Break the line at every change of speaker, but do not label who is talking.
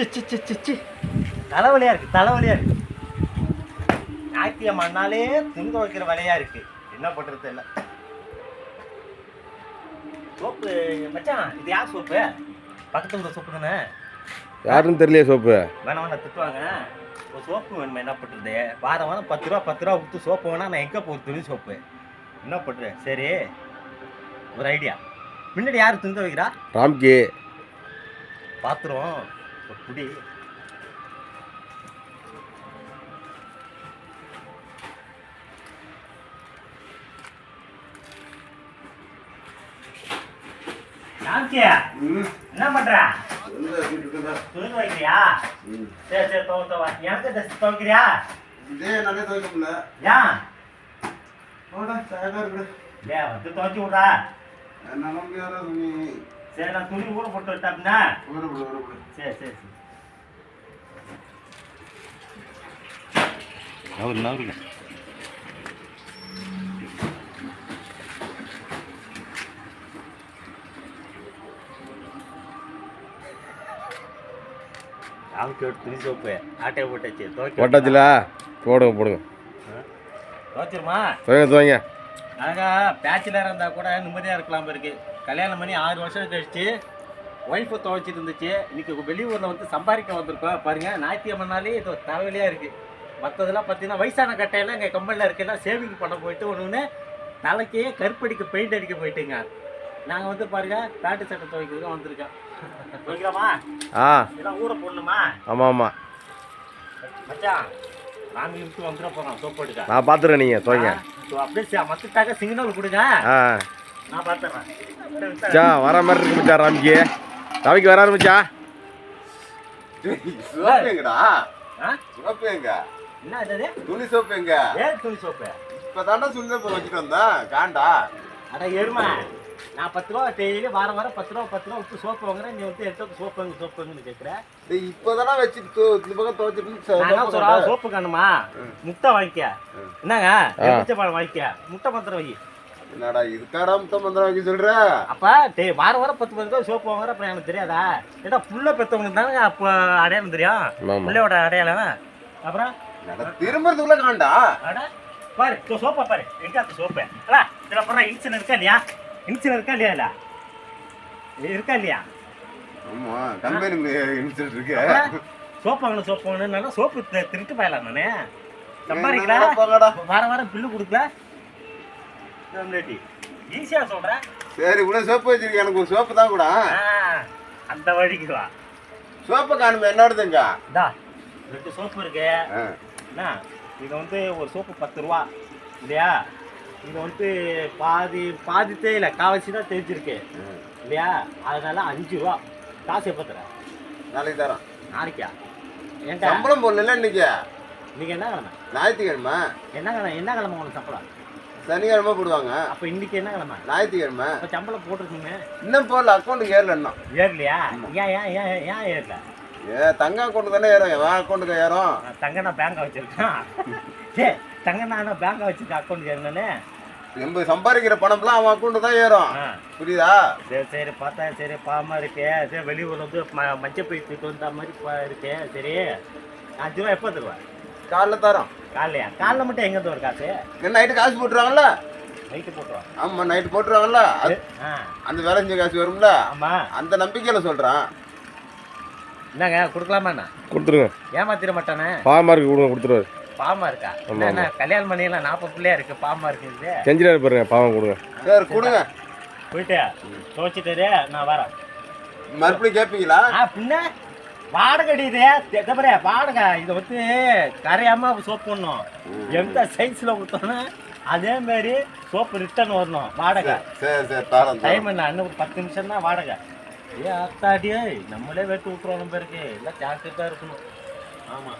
C, C, C, C. தலைவலியா இருக்கு தலைவலியா இருக்கு. ஞாயிற்றுக்கிழமைனாலே துணி துவைக்கிற வேலையா இருக்கு. என்ன பண்றது தெரியல. சோப்பு மச்சான் இது யார் சோப்பு? பக்கத்து ஊர் சோப்பு தானே?
யாருன்னு தெரியலையே சோப்பு.
வேணாம் வேணாம் திட்டுவாங்க. ஒரு சோப்பு வேணுமா என்ன பண்ணுறது வாரம் வாரம் பத்து ரூபா பத்து ரூபா கொடுத்து சோப்பு வேணா நான் எங்கே போகுது துணி சோப்பு? என்ன பண்ணுறேன் சரி ஒரு ஐடியா. முன்னாடி யார் துணி துவைக்கிறா
ராம்கி.
பாத்திரம் புடி ராம்கியா என்ன பண்ற? துணி துவைக்கிறியா சரி. சரி துவ துவ எனக்கு ட்ரெஸ் துவைக்கிறியா ஏன் வந்து துவைச்சி விட்றா. சரி நான் துணி ஊற போட்டு விட்டேன் அப்படின்னா சரி சரி சரி. நவரு நவருங்க துணி சோப்பு ஆட்டையை போட்டாச்சு
போட்டாச்சுல? போடுங்க போடுங்க.
துவைச்சிருமா?
துவைங்க துவைங்க.
அழகா பேச்சுலராக இருந்தால் கூட நிம்மதியாக இருக்கலாம் இருக்கு கல்யாணம் பண்ணி ஆறு வருஷம் கழிச்சு ஒய்ஃபை துவைச்சிட்டு இருந்துச்சு. இன்னைக்கு வெளியூரில் வந்து சம்பாதிக்க வந்திருக்கோம். பாருங்க ஞாயிற்றுக்கிழமைனாலே இது ஒரு தலைவலியாக இருக்குது மற்றதெல்லாம் பார்த்தீங்கன்னா வயசான கட்டையெல்லாம் எங்கள் கம்பெனியில் இருக்கலாம் சேவிங் பண்ண போயிட்டு ஒன்று ஒன்று தலைக்கே கருப்படிக்க பெயிண்ட் அடிக்க போயிட்டுங்க. நாங்கள் வந்து பாருங்க பேண்ட் சட்டை துவைக்கிறதுக்கு வந்திருக்கோம். துவைக்கிறோமா
ஆ.
இதெல்லாம் ஊற போடணுமா?
ஆமாம் ஆமாம்
மச்சான் நாங்கள் நிமிஷம் வந்துட போகிறோம் சோப்பு எடுக்க.
நான் பார்த்துறேன் நீங்கள் துவைங்க.
அப்படியே மத்துட்டாக்க சிக்னல் கொடுங்க.
ஆ.
நான் பார்த்துறேன்.
வர மாதிரி இருக்கு மச்சா ராம்கி ராமிக்கு வராரு மச்சா
சோப்பு எங்கடா?
ஆ?
சோப்பு எங்க?
என்ன இது
துணி சோப்பு எங்க?
ஏன் துணி சோப்பு?
இப்ப தாண்டா துணி சோப்பு வச்சுட்டு வந்தேன். காண்டா?
அட எருமை. நான் பத்து ரூபா டெய்லி வாரம் வாரம் பத்து ரூபா பத்து ரூபா விட்டு சோப்பு வாங்குறேன். நீ வந்து எடுத்து சோப்பு வாங்க சோப்பு வாங்குன்னு கேட்குற
டேய் இப்பதானே வச்சுட்டு தூ- இந்த பக்கம் துவைச்சிட்டு
சோப்பு காணுமா? முட்டை வாங்கிக்க. என்னங்க? பழம் வாங்கிக்க. முட்டை பத்திரம் வை.
என்னடா இதுக்காடா முத்தம் மந்திரம் வைக்க சொல்ற?
அப்ப டேய் வாரம் வாரம் பத்து பத்து ரூபா சோப்பு வாங்குற அப்புறம் எனக்கு தெரியாதா? ஏடா புள்ள பெற்றவங்க தானே அப்போ அடையாளம் தெரியும்? புள்ளையோட அடையாளம். அப்புறம்?
திரும்புறதுக்குள்ள காண்டா
அட பாரு சோப்பா பாரு. எங்க சோப்பு? அடா இதுல போடுற இன்சன் இருக்கா இல்லையா? இன்சன் இருக்கா இல்லையா இல்ல இது இருக்கா இல்லையா?
ஆமா கம்பெனி இன்சூரன்ஸ் இருக்கு.
சோப்பு வாங்கணும் சோப்பு வாங்கணும் சோப்பு திருட்டு போயலாம் நானு. சம்பாதிக்கல
என்னடா போங்கடா.
வாரம் பில்லு கொடுக்கல ஈஸியா சொல்றேன்
சரி கூட சோப்பு வச்சிருக்கேன். எனக்கு ஒரு சோப்பு தான் கூட
அந்த வழிக்கு வா.
சோப்பு காணுமே என்னோடதுங்க
இந்தா ரெண்டு சோப்பு இருக்கு. என்ன? இது வந்து ஒரு சோப்பு பத்து ரூபா. இல்லையா? இது வந்து பாதி பாதி தேயில காவசி தான் தேய்ச்சிருக்கு இல்லையா? அதனால அஞ்சு ரூபா. காசு எப்போ தர?
நாளைக்கு தரோம்
நாளைக்கா? ஏன்டா?
சம்பளம் போடல. இன்னைக்கு?
இன்னைக்கு என்ன கிழமை?
ஞாயிற்றுக்கிழமை.
என்ன கிழமை? என்ன கிழமை உனக்கு சம்பளம்?
சனிக்கிழமை போடுவாங்க.
அப்போ இன்னைக்கு என்ன கிழமை?
ஞாயிற்றுக்கிழமை.
அப்போ சம்பளம் போட்டிருக்கீங்க.
இன்னும் போடல. அக்கௌண்ட்டுக்கு ஏறல இன்னும்
ஏறலையா ஏன் ஏன் ஏன் ஏன் ஏறல?
ஏ தங்க அக்கௌண்ட் தானே ஏறும்? என் அக்கௌண்ட்டுக்கு ஏறும்?
தங்க நான் பேங்க் வச்சிருக்கேன். சே தங்க நான் பேங்க் வச்சிருக்கேன் அக்கௌண்ட் ஏறினே
நம்ம சம்பாதிக்கிற பணம்லாம் அவன் அக்கௌண்ட் தான் ஏறும். புரியுதா?
சரி சரி பார்த்தா சரி பாவமா இருக்கு. சரி வெளியூர்ல வந்து ம- மஞ்சள் போய் தூக்கிட்டு வந்த மாதிரி பா- இருக்கு. சரி. அஞ்சு ரூபா எப்போ தருவா?
காலைல தரோம்.
காலையா காலைல மட்டும் எங்க தரும் காசு?
என்ன நைட்டு காசு போட்டுருவாங்கல்ல?
நைட்டு போட்டுருவா.
ஆமா நைட்டு போட்டுருவாங்கல்ல? அந்த வேலை செஞ்ச காசு வரும்ல?
ஆமா.
அந்த நம்பிக்கையில சொல்றேன்.
என்னங்க கொடுக்கலாமா என்ன?
கொடுத்துருங்க.
ஏமாத்திர மாட்டானே?
இருக்கு கொடுங்க கொடுத்துருவாரு.
பாவமா இருக்கா என்ன கல்யாணம் பண்ணிடலாம் நாற்பது பிள்ளையா இருக்கு பாவமா இருக்குது
செஞ்சிடாரு பாருங்க பாவம் கொடுங்க.
சரி கொடுங்க.
போயிட்டு துவைச்சிட்டு நான் வரேன்.
மறுபடியும் கேட்பீங்களா
ஆ பின்ன? வாடகை இது. தெப்பரே வாடகை. இதை வந்து கரையாம சோப்பு போடணும். எந்த சைஸ்ல ஊற்றணும் அதே மாதிரி சோப்பு ரிட்டர்ன் வரணும் வாடகை.
சரி சரி.
டைம் என்ன? இன்னும் ஒரு பத்து நிமிஷம் தான் வாடகை. ஏ அத்தாடியே நம்மளே வெட்டு விட்டுருவோம் பேருக்கு எல்லாம் ஜாக்கிரதா இருக்கணும். ஆமா.